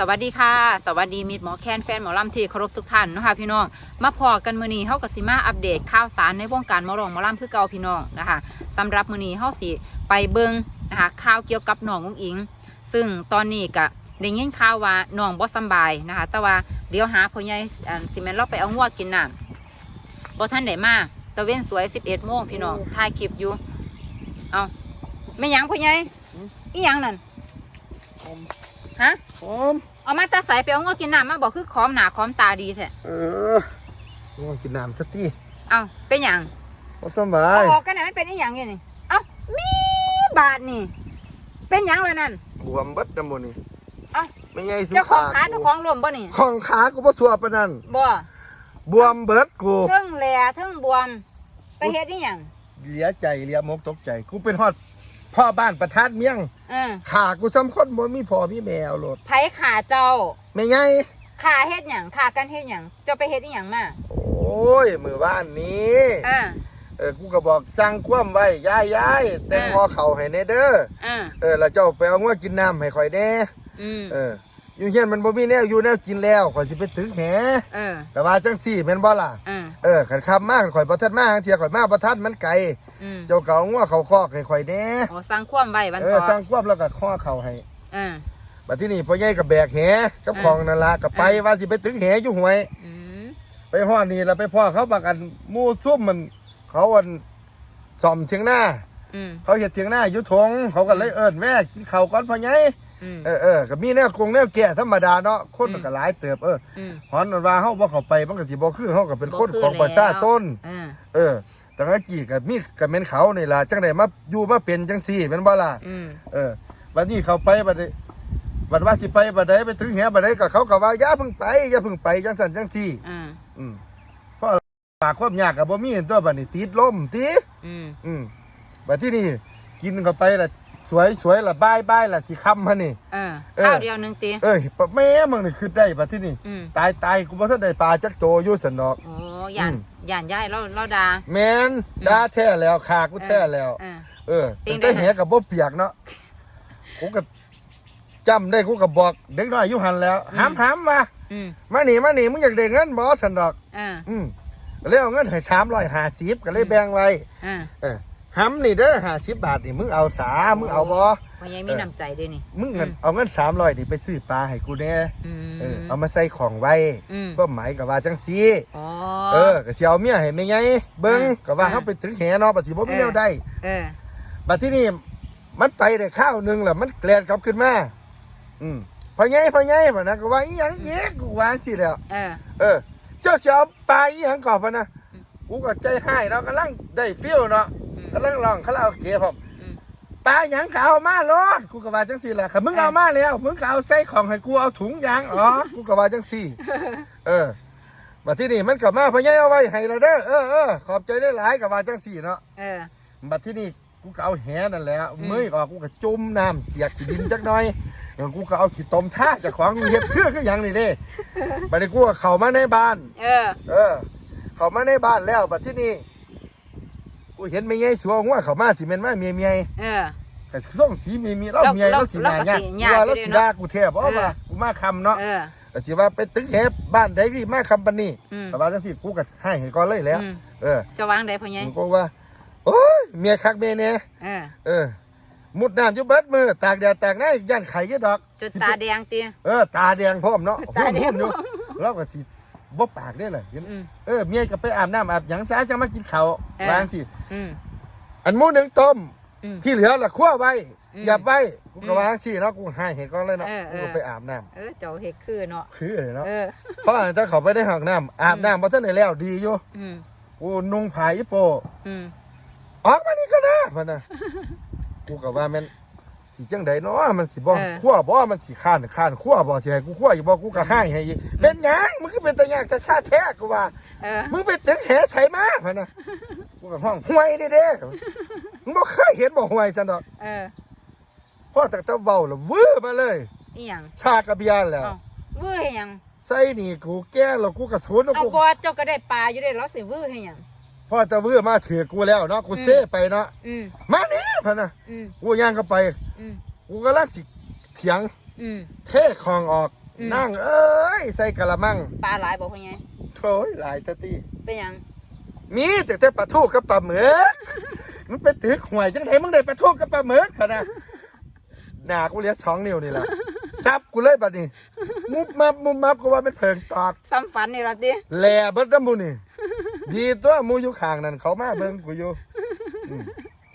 สวัสดีค่ะ สวัสดีมิตรหมอแคนแฟนหมอลำที่เคารพทุกท่านนะคะพี่น้อง มาพอกันมือนีเฮากับสิมาอัปเดตข่าวสารในวงการหมอรองหมอลำคือเก่าพี่น้องนะคะสำหรับมือนีเฮาสิไปเบิงนะคะข่าวเกี่ยวกับน้องอุ้งอิง ซึ่งตอนนี้ก็ได้ยินข่าวว่าน้องบ่สบายนะคะ แต่ว่าเดี๋ยวหาพ่อใหญ่อันสิแม่นเราไปเอางัวกินน้ำบ่ท่านได้มาตะเว้นสวย11โมงพี่น้องถ่ายคลิปอยู่เอาไม่ยังพ่อใหญ่อีหยังนั่นฮะ ผมเอามาตาใสไปเอางัวกินน้ำมาบอกคือขอมหนาขอมตาดีแท้เออง่วงกินน้ำสักทีเอาเป็นหยังบ่สบาเอายออกกันนะมันเป็นอีหยังอยังนี่เอามีบาทนี่ เป็นหยังเลยนั่น บวมเบิดน้ำมันนี่เอ้า ไม่ไงสุเจ้าของขากูเจ้าของรวมบ่นี่ของขากูบ่สัวปานนั้นบ่บวมเบิดกู เทิงแหล่เทิงบวม ไปเฮ็ดอีหยังเหลียใจเหลียมกตกใจ กูเป็นฮอด พ่อบ้านประธานเมียงเออขากูซ้ำคนบ่มีพ่อมีแม่เอาโลดไผขาเจ้าไม่ไงขาเฮ็ดหยังขากันเฮ็ดหยังเจ้าไปเฮ็ดอีหยังมาโอ้ยมือบ้านนี้อ่าเออกูก็บอกสั่งความไว้ยายยายแต่งอ่าหอเข่าให้แน่เด้ออ่าเออแล้วเจ้าไปเอางัวกินน้ำให้ข่อยแน่อืมเอออยู่เฮียนมันบ่มีแนวอยู่แนวกินแล้วข่อยสิไปตึกแหเออแต่ว่าจังซี่แม่นบ่ล่ะ อ่าเออขันคำมากข่อยประทัดมากเทียข่อยมากประทัดมันไกล อืมเจ้าเก่างัวเขาคอกให้ข่อยแน่โอ้สร้างความไว้วันเอต่ออสร้างควบแล้วก็ข้อเขาให้อ่าบัดที่นี่พ่อใหญ่กับแบกแหกับของนั่นละก็ไปอ่าว่าสิไปถึงแหอยู่หวย อืมไปห้อดนี่แล้วไปพ่อเขาบักอันหมู่ซุ่มมัน เขาอันซ่อมเถียงหน้า อืมเขาเฮ็ดเถียงหน้าอยู่ทงเขาก็เลยเอิ้นแม่กินข้าวก่อนพ่อใหญ่อืมเออเออก็มีแนวกงแนวแก่ธรรมดาเนาะคนมันก็หลายเติบเออ อืม ฮอนว่าเฮาบ่เข้าไปมันก็สิบ่คือเฮาก็เป็นคนบ่คือของประชาชนแล้วเออ แต่ว่ากี่กับมีกับเมนเขานี่ล่ะจังไดมาอยู่มาเป็นจังซี่แม่นบ่ล่ะอืมเออบัดนี้เขาไปบัดนี้บัดว่าสิไปบัดใดไปถึงแหบัดใดก็เขาก็ว่าอย่าเพิ่งไปอย่าเพิ่งไปจังสั่นจังซี่ อ่าอืมเพราะปากความยากก็บ่มีตัวบัดนี้ติดลมติ อืมอืมบัดที่นี่กินเข้าไปล่ะสวยสวยล่ะบายบายล่ะสิค่ำหั่นนี่ เออเออ ข้าวเดียวหนึ่งตี เอ้ยปะแม่มึงนี่คือได้บัดที่นี่อืม ตายตายกูบ่ทันได้ปลาจักโตอยู่สันดอก โอ้ย่านอืม ย่านย่ายเราเราดา แม่นด่าแท้แล้วขากูแท้แล้ว เออ เออเป็นแต่ไงแหกับบ่เปียกเนาะกูก็จำได้กูก็บอก เด็กน้อยอยู่หันแล้วหามหามมาอืมมานี่มานี่มึงอยากได้เงินบ่สันดอก เอออืมก็เลยเอาเงินให้สามร้อยห้าสิบก็เลยแบ่งไว้ เออเออหามนี่เด้อห้าสิบบาทนี่มึงเอาสามึงเอาบ่ พ่อใหญ่มีน้ำใจด้วยนี่ มึงเงินเอาเงินสามร้อยนี่ไปซื้อปลาให้กูแน่อืมเออเอามาใส่ของไว้อืมก็หมายกับว่าจังซี่ อ๋อ เออก็สิเอาเมียให้แม่ไงเบิ่งอ่าก็ว่าอ่าเฮาไปถึงแหเนาะบัดสิบ่มีแนวได้เออบัดที่นี่มันไปได้ข้าวหนึงแล้วมันแกลนกลับขึ้นมาอืมพอไงพอไงพอนะก็ว่าอีหยังเงี้ยกูวางสิแล้วเออเออเจ้าสิเอาปลาอีหยังก่อนพะนะกูก็ใจให้เนาะกำลังได้ฟิลเนาะอืมกำลังร้องคาราโอเกะผมอืมปลาหยังก็เอามาโลดกูก็ว่าจังซี่แหละค่ะมึงเอามาแล้ว มึงก็เอาใส่ของให้กูเอาถุงยางอ๋อกูก็ว่าจังซี่ เออ บัดที่นี่มันก็มาพอไงเอาไว้ให้ละเด้อเออเออขอบใจได้หลายๆก็ว่าจังซี่เนาะเออบัดที่นี่กูก็เอาแหนั่นแหละอืมมือออกกูก็จุ่มน้ำเกียกขี้ดินจักหน่อยอย่างกูก็เอาขี้ต้มท่าจากของกูเฮ็ดเพื่อคือหยังนี่เด้บัดนี้กูก็เข้ามาในบ้าน เออ เออ เข้ามาในบ้านแล้วบัดที่นี่กูเห็นไม่ไงสัวหัวเข้ามาสิแม่นมาเมียเมียเออก็ส่งสีเมียเมียเราเราเมียเราสิเราหน้าก็ยากสิกูยากว่าอยู่เราเด้สิเนาะ ด่ากูแท้บ่เออว่ากูมาคำเนาะ เออ ก็สิว่าไปตึกแหบบ้านใดที่มาคำปานนี้อืมก็ว่าจังซี่กูก็ให้ให้ก่อนเลยแหล้วอืมเออจะวางได้พ่อใหญ่กูก็ว่าโอ้ยเมียคักเมียเนี่ยเออเออ มุดน้ำอยู่เบิดมือตากแดดตากหน้าย่านไข่ยี่ดอก จนตาแดงตีเออตาแดงพร้อมเนาะตาแดงหุ่มๆอยู่เราก็สิบ่ปากได้เลยเห็นอืม เออเมียก็ไปอาบน้ำอาบหยังซะจังมากินข้าวเออ วางสิอืมอันหมูหนึ่งต้ม อืมที่เหลือละคั่วไว้ อืมหยับไว้กูก็อืมวางสิเนาะกูให้เห็นก้อนเลยเนาะเออเอกูอ ก็ไปอาบน้เออเจ้าเฮ็ดคือเนาะำคือเลยเนาะเออ เพราะถ้าเขาไปได้ห้องน้ำอาบน้ำเพราะท่านไหนแล้วดีอยู่อืมกูนุ่งผ้าอีโปอืมออกมานี่ก็ได้พะนะกูก็ว่าแมันสิจังใดเนาะมันสิบ่เออขั้วบ่มันสิข้านข้านขั้วบ่สิให้กูขั้วอยู่บ่กูก็ให้ให้อีกเป็นหยังมึงคือเป็นตะยากจะซาแท้กูว่า เออมึงไปตึกแหใส่มาพะนะกูก็ห้องห่วยเด้เด้มึงบ่เคยเห็นบ่ห่วยซั่นดอก เออ พอตั้งแต่เว้าแล้ววื้อมาเลยอีหยังชากระเบียนแล้ว เอ้าเวื้อให้หยังใส่นี่กูแก้แล้วกูก็สวนแล้วเอากูบ่เจ้าก็ได้ปลาอยู่ได้เราสิวื้อให้หยังพอจะวื้อมาถือกูแล้วเนาะกูอืมเซ่ไปเนาะอืมมานี่พะนะอืมกูย่างเข้าไป อืมกูก็ลักสิเถียงอืม เทคองออก อืม นั่ง เอ้ย ใส่กะละมังปลาหลายบ่พ่อใหญ่โถ่หลายตะตี้ เป็นหยังมีแต่แต่ปลาทูกับปลาหมึก มันไปตึกหวยจังไดมึงได้ปลาทูกับปลาหมึกพะนะ หน้ากูเหลียสองนิ้วนี่แหละ ซับกูเลยบัดนี้ มุบมับมุบมับกูว่าเป็นเพิงตอด ซ้ำฝันนี่ล่ะติแหล่เบิดน้ำมูนี่ ดีตัวหมูอยู่ข้างนั่นเขามาเบิ่งกูอยู่อืม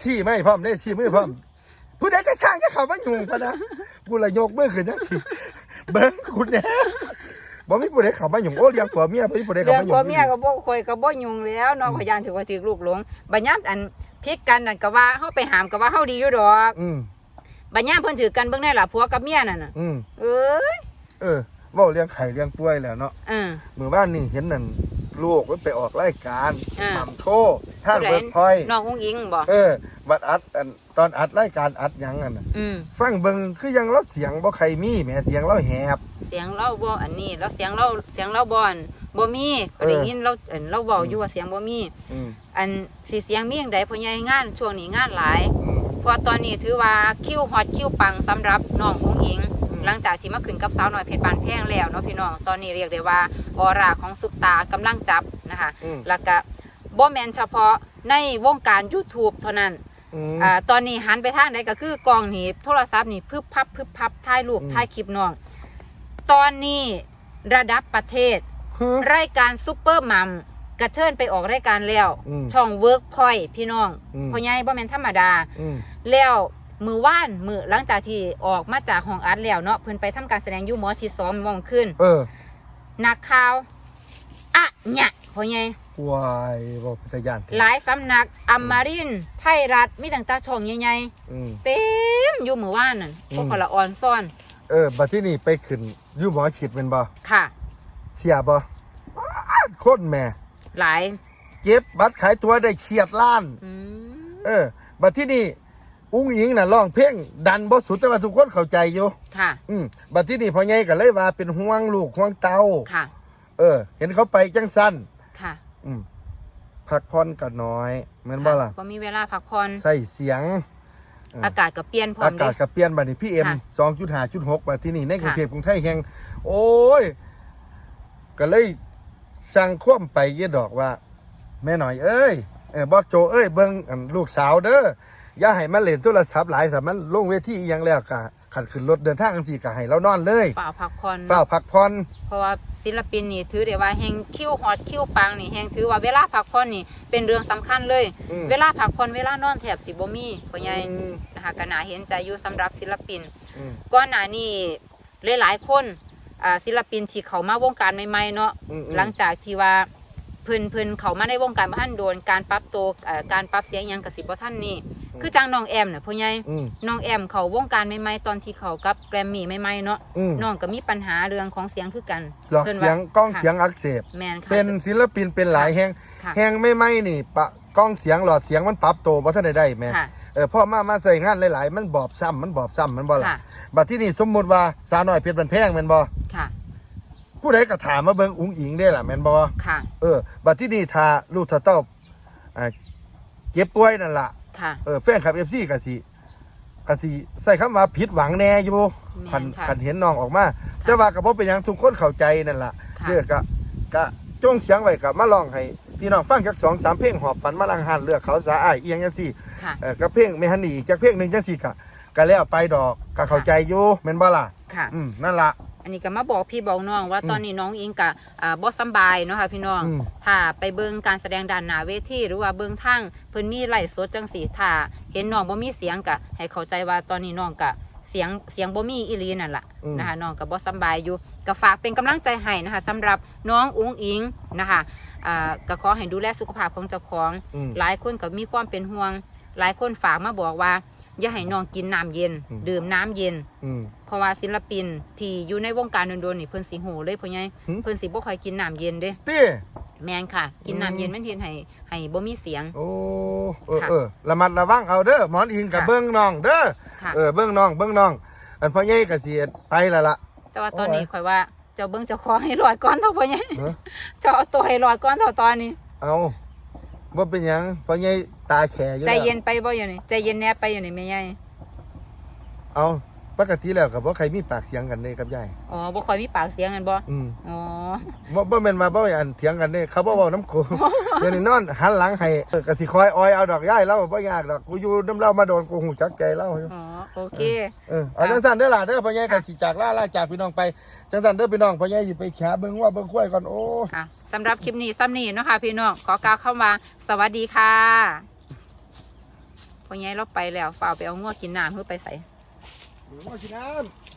ชี้ไม่พร้อมได้ชี้มือพร้อมผู้ใดจะสร้างจะเขามายุ่งพะนะกูละยกมือขึ้นจังสิเบิ่งกูแหน่บ่มีผู้ใดเขามายุ่งโอ้เลี้ยงผัวเมียบ่มีผู้ใดเขาเรื่องมายุ่งผัวเมียก็บ่ค่อยก็บ่ยุ่งแล้วเน้องพยานถือว่าถือลูกหลงบัดยามอันพลิกกันนั่นก็ว่าเฮาไปหามก็ว่าเฮาดีอยู่ดอก อืม บัดยามเพิ่นถือกันเบิ่งได้ล่ะผัวกับเมียนั่นน่ะอืมเอ้ยเออเว้าเลี้ยงไข่เลี้ยงป่วยแล้วเนาะเออ มื้อบ้านนี่เห็นนั่นลูกมันไปออกรายการอ่า หม่ำโททางเบิร์ดพอยต์น้องอุ้งอิงบ่เออบัดอัดอันตอนอัดรายการอัดหยังนั่นน่ะอืมฟังเบิงคือยังเราเสียงบ่ใครมีแหมเสียงเราแหบ เสียงเราบ่อันนี้แล้วเสียงเราเสียงเราบ่อนบ่มีก็ได้เออ ยินเราเอิ้นเราเว้าอยู่ว่าเสียงบ่มี อืม อันสิเสียงมีจังไดพ่อใหญ่งานช่วงนี้งานหลายอืม เพราะตอนนี้ถือว่าคิวฮอตคิวปังสำหรับน้องอุ้งอิงอืมหลังจากที่มาขึ้นกับสาวน้อยเพชรบานแพงแล้วเนาะพี่น้องตอนนี้เรียกได้ว่าออร่าของซุปตากำลังจับนะคะอืมแล้วก็บ่แม่นเฉพาะในวงการ YouTube เท่านั้นอืมอ่าตอนนี้หันไปทางใดก็คือกล้องนี่โทรศัพท์นี่พึบพับพึบพับถ่ายรูปอืมถ่ายคลิปน้อง ตอนนี้ระดับประเทศฮึรายการซุปเปอร์มัม กระเชิญไปออกรายการแล้ว อืมช่องเวิร์กพอยพี่น้องอืม พ่อใหญ่บ่แม่นธรรมดา อืม แล้วมือว่านมือหลังจากที่ออกมาจากห้องอัดแล้วเนาะเพิ่นไปทำการแสดงอยู่หมอชิดสองมองขึ้นเออนักข่าวอะเนี่ยพ่อใหญ่วายบ่พิทยานหลายสำนักอมรินทร์ไทยรัฐมีต่างๆช่องใหญ่อืม ๆเต็มอยู่มือว่านนั่นพวกอืมคนละออนซ่อนเออบัดที่นี่ไปขึ้นอยู่หมอฉีดเป็นบ่ค่ะ เสียบ่อ้าดคนแม่ หลาย เก็บบัตรขายตัวได้เฉียดล้าน อืมเออ บัดที่นี่อุ้งหญิงน่ะร้องเพลงดันบ่สุดแต่ว่าทุกคนเข้าใจอยู่ ค่ะ อืมบัดที่นี่พ่อใหญ่ก็เลยว่าเป็นห่วงลูกห่วงเต้าค่ะ เออ เห็นเขาไปจังสั้นค่ะอืมพักผ่อนก็น้อยเหมือนบ่ล่ะบ่มีเวลาพักผ่อน ใส่เสียง เอออ อากาศก็เปลี่ยนพร้ออามเด้กาศก็เปลี่ยนบัดนี้พี่เอ็มค่ะสองจุดห้าจุดหกบัดที่นี่ในกรุงค่ะ เทพกรุงไทยแห่งโอ้ย ก็เลย สั่งคว่ำไปเยดอกว่า แม่หน่อยเอ้ยเออบอกโจเอ้ยเบิ่งอันลูกสาวเด้ออย่าให้มันเล่นโทรศัพท์หลายสามันลงเวทีอหยังแล้วก็ขันขึ้นรถเดินทางจังซี่ก็ให้เรานอนเลยฝ่าพักผ่อนเฝ้าพักผ่อนเพราะว่าศิลปินนี่ถือได้ว่าแห่งคิวฮอตคิวปังนี่แห่งถือว่าเวลาพักผ่อนนี่เป็นเรื่องสำคัญเลย อืม เวลาพักผ่อนเวลานอนแถบสิบ่มีพ่อใหญ่อืม นะคะก็น่าเห็นใจอยู่สำหรับศิลปิน อืม ก่อนหน้านี้หลายๆคน อ่าศิลปินที่เขามาวงการใหม่ๆเนาะอืมอืมหลังจากที่ว่าเพิ่นเพิ่นเขามาในวงการบ่ทันโดนการปรับตัวเอ่อการปรับเสียงหยังก็สิบ่ทันนี่คือจังน้องแอมน่ะพ่อใหญ่อืมน้องแอมเขาวงการใหม่ๆตอนที่เขากับแกรมมี่ใหม่ๆเนาะอืมน้องก็มีปัญหาเรื่องของเสียงคือกันหลอกจนเสีว่ายงกล้องค่ะเสียงอักเสบแมนค่ะเป็นศิลปินเป็นหลายแห่งค่ะแห่งไม่ไม่นี่ปะกล้องเสียงหลอดเสียงมันปรับตัวบ่ทันได้ได้แม่ค่ะ เออพ่อมามาใส่งานหลายๆ มันบอบซ้ำมันบอบซ้ำมันบ่ล่ะค่ะ บัดที่นี่สมมุติว่าสาวน้อยเพชรบันแพงแม่นบ่ค่ะผู้ใดก็ถามมาเบิ่งอุ๋งอิงได้ล่ะแม่นบ่ ค่ะเออ บัดที่นี่ถ้าลูกถ้าเต้าอ่าเจ็บป่วยนั่นล่ะ ค่ะ เออแฟนคลับ FC ก็สิก็สิใส่คำว่าผิดหวังแน่อยู่แม่นคันค่ะคันเห็นน้องออกมา แต่ว่าก็บ่เป็นหยังทุกคนเข้าใจนั่นล่ะค่ะ เด้อก็ก็จงเสียงไว้ก็มาลองให้ พี่น้องฟังจักสองสามเพลงหอบฝันมาลังหันเลือกเขาสาอ้ายเอียงจังซี่ค่ะ เออก็เพลงเมฮันนี่จากเพลงหนึ่งจังสี่กะก็แล้วไปดอกก็เข้าใจอยู่แม่นบ่ล่ะค่ะ อืมนั่นล่ะ อันนี้ก็มาบอกพี่บอกน้องว่าอืมตอนนี้น้องอิงกับอ่าบ่สำบายเนาะค่ะพี่น้อง อืม ถ้าไปเบิ่งการแสดงด้านหน้าเวทีหรือว่าเบิ่งทางเพิ่นมีไลฟ์สดจังสีถ้าเห็นน้องบ่มีเสียงก็ให้เข้าใจว่าตอนนี้น้องก็ เสียงเสียงบ่มีอีหลีนั่นล่ะอืม นะคะน้องก็บ่สำบายอยู่ก็ฝากเป็นกำลังใจให้นะคะสำหรับน้องอุ๋งอิงนะคะอ่าก็ขอให้ดูแลสุขภาพของเจ้าของ อืม หลายคนก็มีความเป็นห่วง หลายคนฝากมาบอกว่า อย่าให้น้องกินน้ำเย็น อืม ดื่มน้ำเย็น อืม เพราะว่าศิลปินที่อยู่ในวงการโดนๆนี่เพิ่นสิโหเลยพ่อใหญ่หึ เพิ่นสิบ่ค่อยกินน้ำเย็นเด้ติแม่นค่ะ กินอืมน้ำเย็นมันเฮ็ดให้ให้บ่มีเสียง โอ้เออค่ะเออระมัดระวังเอาเด้อหมอนอิงกับค่ะ เบิ่งน้องเด้อค่ะ เออเบิ่งน้องเบิ่งน้อง อันพ่อใหญ่ก็สิไปและล่ะแต่ว่าตอนนี้โอ้ย ข่อยว่าเจ้าเบิ่งเจ้าของให้ลอยก่อนเท่าพ่อใหญ่เออเจ้าเอาตัวให้ลอยก่อนเท่าตอนนี้ เอา บ่เป็นหยังพ่อใหญ่ตาแขอยู่ใจแล้วเย็นไปบ่อยู่นี่ใจเย็นแน่ไปอยู่นี่แม่ใหญ่ เอา ปกติแล้วก็บ่ใครมีปากเสียงกันเด้กับยายอ๋อบ่ค่อยมีปากเสียงกันบ่อืมอ๋อบ่บ่แม่นว่าบ่อันเถียงกันเด้เขาบ่เว้าน้ำกูเดี๋ยวนี้นอนหันหลังให้เออก็สิคอยออยเอาดอกยายเราบ่ยากดอกกูอยู่น้ำเล่ามาโดนกูหูจักใจเล่าอยู่อ๋อโอเคเออเอาจังซั่นเด้อล่ะเด้อพ่อใหญ่ก็สิจากลาลาจากพี่น้องไปจังซั่นเด้อพี่น้องพ่อใหญ่สิไปแขเบิ่งว่าเบิ่งควายก่อนโอ้ค่ะสำหรับคลิปนี้ซ้ำนี้เนาะคะพี่น้องขอกล่าวคำว่าสวัสดีค่ะพอไงเราไปแล้วฝ่ากไปเอางัวกินน้ำเพื่อไปใส่ เดี๋ยวมากินน้ำ